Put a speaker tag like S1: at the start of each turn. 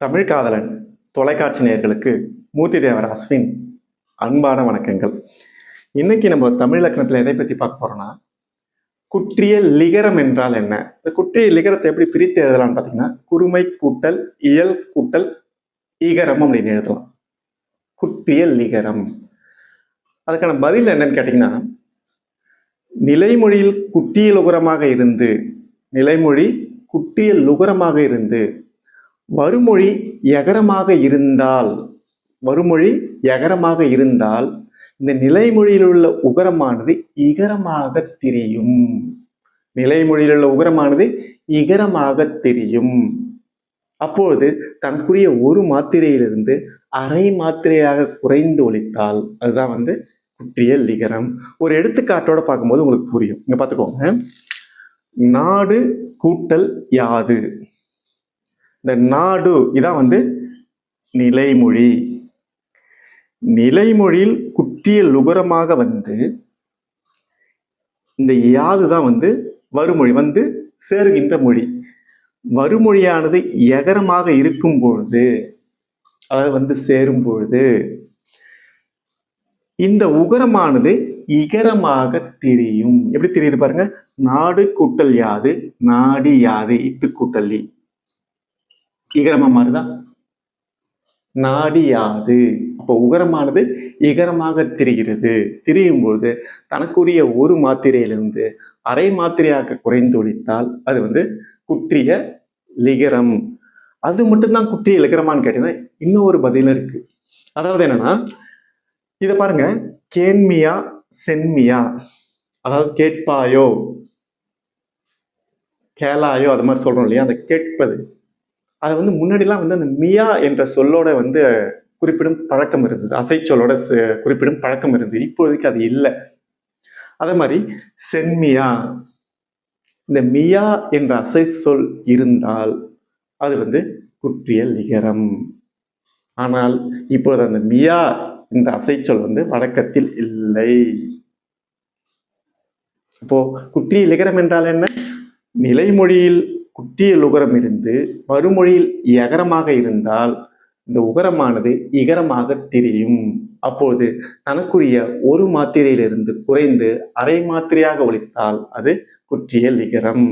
S1: தமிழ் காதலன் தொலைக்காட்சி நேர்களுக்கு மூர்த்தி தேவர் அஸ்வின் அன்பான வணக்கங்கள். இன்னைக்கு நம்ம தமிழ் இலக்கணத்தில் எதை பற்றி பார்க்க போகிறோம்னா குற்றிய லிகரம் என்றால் என்ன? இந்த குற்றிய லிகரத்தை எப்படி பிரித்து எழுதலாம்னு பார்த்தீங்கன்னா குறுமை கூட்டல் இயல் கூட்டல் ஈகரம் அப்படின்னு எழுதலாம். குற்றிய லிகரம். அதுக்கான பதில் என்னன்னு கேட்டிங்கன்னா நிலைமொழியில் குட்டிய லுகரமாக இருந்து நிலைமொழி குட்டிய லுகரமாக இருந்து வருமொழி எகரமாக இருந்தால் வருமொழி எகரமாக இருந்தால் இந்த நிலைமொழியில் உள்ள உகரமானது இகரமாக திரியும். நிலைமொழியில் உள்ள உகரமானது இகரமாக தெரியும். அப்பொழுது தனக்குரிய ஒரு மாத்திரையிலிருந்து அரை மாத்திரையாக குறைந்து ஒழித்தால் அதுதான் வந்து குற்றிய லிகரம் ஒரு எடுத்துக்காட்டோட பார்க்கும்போது உங்களுக்கு புரியும். இங்க பார்த்துக்கோங்க. நாடு கூட்டல் யாது. இந்த நாடு இதான் வந்து நிலைமொழி. நிலைமொழியில் குற்றிய லுகரமாக வந்து இந்த யாது தான் வந்து வருமொழி வந்து சேருகின்ற மொழி. வருமொழியானது எகரமாக இருக்கும் பொழுது அதாவது வந்து சேரும் பொழுது இந்த உகரமானது இகரமாக தெரியும். எப்படி தெரியுது பாருங்க? நாடு கூட்டல் யாது நாடி யாது இட்டு கூட்டல்லி இ. இகரமா மாறுதா? நாடியாது. அப்போ உகரமானது இகரமாக திரிகிறது. திரியும் பொழுது தனக்குரிய ஒரு மாத்திரையிலிருந்து அரை மாத்திரையாக குறைந்து ஒழித்தால் அது வந்து குற்றிய லிகரம். அது மட்டும்தான் குற்றிய லிகரமான்னு கேட்டீங்கன்னா இன்னொரு பதிலும் இருக்கு. அதாவது என்னன்னா இதை பாருங்க. கேன்மியா சென்மியா அதாவது கேட்பாயோ? கேளாயோ அது மாதிரி சொல்றோம் இல்லையா? அந்த கேட்பது. அதை வந்து முன்னாடிலாம் வந்து அந்த மியா என்ற சொல்லோட வந்து குறிப்பிடும் பழக்கம் இருந்தது. அசைச்சொல்லோட குறிப்பிடும் பழக்கம் இருந்தது. இப்போதைக்கு அது இல்லை. அதே மாதிரி சென்மியா இந்த மியா என்ற அசை சொல் இருந்தால் அது வந்து குற்றிய லிகரம். ஆனால் இப்போது அந்த மியா என்ற அசைச்சொல் வந்து வழக்கத்தில் இல்லை. அப்போ குற்றிய லிகரம் என்றால் என்ன? நிலைமொழியில் குட்டியல் லுகரம் இருந்து மறுமொழியில் எகரமாக இருந்தால் இந்த உகரமானது இகரமாக திரியும். அப்போது தனக்குரிய ஒரு மாத்திரையிலிருந்து குறைந்து அரை மாத்திரையாக ஒழித்தால் அது குற்றிய லிகரம்